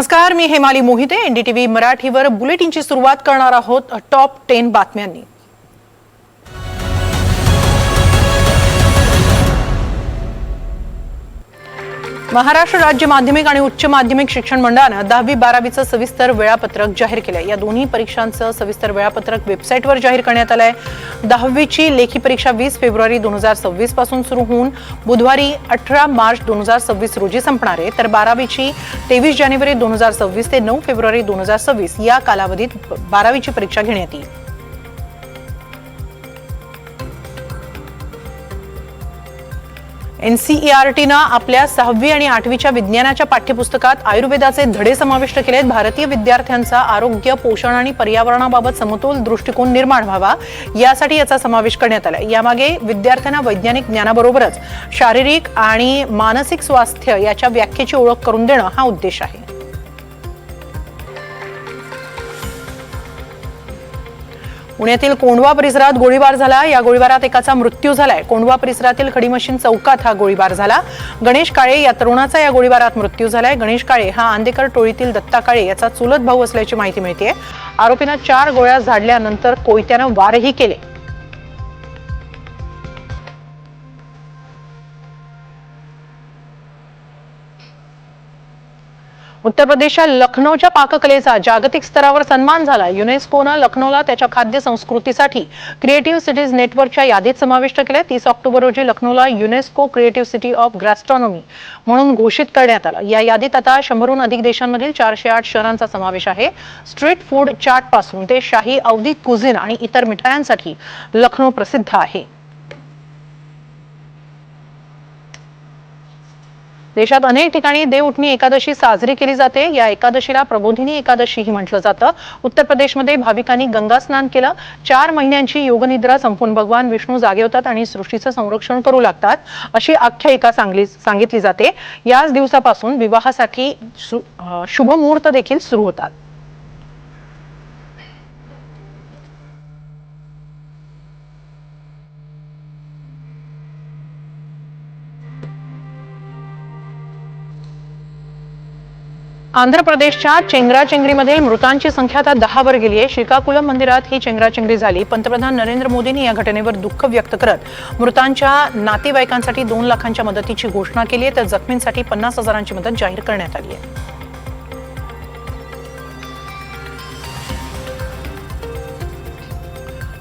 नमस्कार मी हेमाली मोहिते. एनडीटीव्ही मराठीवर बुलेटिनची सुरुवात करणार आहोत. टॉप टेन बातम्यांनी. महाराष्ट्र राज्य माध्यमिक आणि उच्च माध्यमिक शिक्षण मंडळानं दहावी बारावीचं सविस्तर वेळापत्रक जाहीर केलं या दोन्ही परीक्षांचं सविस्तर वेळापत्रक वेबसाईटवर जाहीर करण्यात आलं आहे दहावीची लेखी परीक्षा वीस फेब्रुवारी दोन हजार सव्वीसपासून सुरू होऊन बुधवारी अठरा मार्च दोन हजार सव्वीस रोजी संपणार आहे. तर बारावीची तेवीस जानेवारी दोन हजार सव्वीस ते नऊ फेब्रुवारी दोन हजार सव्वीस या कालावधीत बारावीची परीक्षा घेण्यात येईल. एनसीईआरटीनं आपल्या सहावी आणि आठवीच्या विज्ञानाच्या पाठ्यपुस्तकात आयुर्वेदाचे धडे समाविष्ट केले आहेत भारतीय विद्यार्थ्यांचा आरोग्य पोषण आणि पर्यावरणाबाबत समतोल दृष्टिकोन निर्माण व्हावा यासाठी याचा समावेश करण्यात आला यामागे विद्यार्थ्यांना वैज्ञानिक ज्ञानाबरोबरच शारीरिक आणि मानसिक स्वास्थ्य याच्या व्याख्येची ओळख करून देणं हा उद्देश आहे. पुण्यातील कोंढवा परिसरात गोळीबार झाला. या गोळीबारात एकाचा मृत्यू झालाय. कोंढवा परिसरातील खडी मशीन चौकात हा गोळीबार झाला. गणेश काळे या तरुणाचा या गोळीबारात मृत्यू झालाय. गणेश काळे हा आंदेकर टोळीतील दत्ता काळे याचा चुलत भाऊ असल्याची माहिती मिळते आरोपीनं चार गोळ्या झाडल्यानंतर कोयत्यानं वारही केले. उत्तर प्रदेशच्या लखनौच्या पाककलेचा जागतिक स्तरावर सन्मान झाला. युनेस्कोनं लखनौला त्याच्या खाद्य संस्कृतीसाठी क्रिएटिव्ह सिटीज नेटवर्कच्या यादीत समाविष्ट केले. तीस ऑक्टोबर रोजी लखनौला UNESCO creative city of gastronomy म्हणून घोषित करण्यात आलं. या यादीत आता शंभरहून अधिक देशांमधील चारशे आठ शहरांचा समावेश आहे. स्ट्रीट फूड चाटपासून ते शाही अवधी कुझिन आणि इतर मिठायांसाठी लखनौ प्रसिद्ध आहे. देशात अनेक ठिकाणी देवउठणी एकादशी साजरी केली जाते. या एकादशीला प्रबोधिनी एकादशी ही म्हटलं जातं. उत्तर प्रदेशमध्ये भाविकांनी गंगा स्नान केलं. चार महिन्यांची योगनिद्रा संपून भगवान विष्णू जागे होतात आणि सृष्टीचं संरक्षण करू लागतात अशी आख्यायिका सांगली सांगितली जाते. याच दिवसापासून विवाहासाठी शुभ मुहूर्त देखील सुरू होतात. आंध्र प्रदेशच्या चेंगराचेंगरीमध्ये मृतांची संख्या आता दहावर गेली आहे. श्रीकाकुलम मंदिरात ही चेंगराचेंगरी झाली. पंतप्रधान नरेंद्र मोदींनी या घटनेवर दुःख व्यक्त करत मृतांच्या नातेवाईकांसाठी दोन लाखांच्या मदतीची घोषणा केली आहे. तर जखमींसाठी पन्नास हजारांची मदत जाहीर करण्यात आली आहे.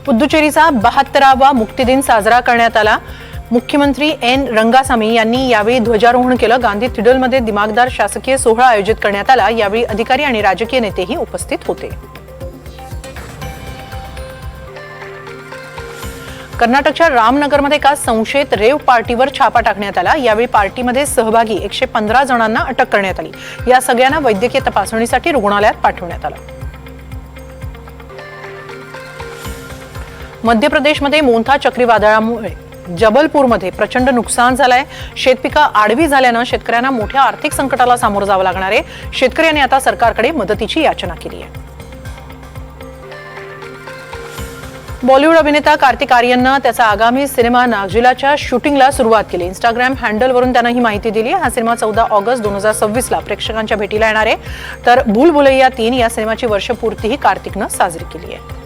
पुद्दुचेरीचा बहात्तरावा मुक्तिदिन साजरा करण्यात आला. मुख्यमंत्री एन रंगासामी यांनी यावेळी ध्वजारोहण केलं. गांधी थिडलमध्ये दिमागदार शासकीय सोहळा आयोजित करण्यात आला. यावेळी अधिकारी आणि राजकीय नेतेही उपस्थित होते. कर्नाटकच्या रामनगरमध्ये काल संशयित रेव पार्टीवर छापा टाकण्यात आला. यावेळी पार्टीमध्ये सहभागी एकशे पंधरा जणांना अटक करण्यात आली. या सगळ्यांना वैद्यकीय तपासणीसाठी रुग्णालयात पाठवण्यात आलं. मध्य प्रदेशमध्ये मोंथा चक्रीवादळामुळे जबलपूरमध्ये प्रचंड नुकसान झालंय. शेतपिका आडवी झाल्यानं शेतकऱ्यांना मोठ्या आर्थिक संकटाला सामोरं जावं लागणार आहे. शेतकऱ्यांनी आता सरकारकडे मदतीची याचना केली आहे. बॉलिवूड अभिनेता कार्तिक आर्यननं त्याचा आगामी सिनेमा नागजिलाच्या शूटिंगला सुरुवात केली. इंस्टाग्राम हँडलवरून त्यानं ही माहिती दिली. हा सिनेमा चौदा ऑगस्ट दोन हजार सव्वीसला प्रेक्षकांच्या भेटीला येणार आहे. तर भूल भुलैया तीन या सिनेमाची वर्षपूर्तीही कार्तिकनं साजरी केली आहे.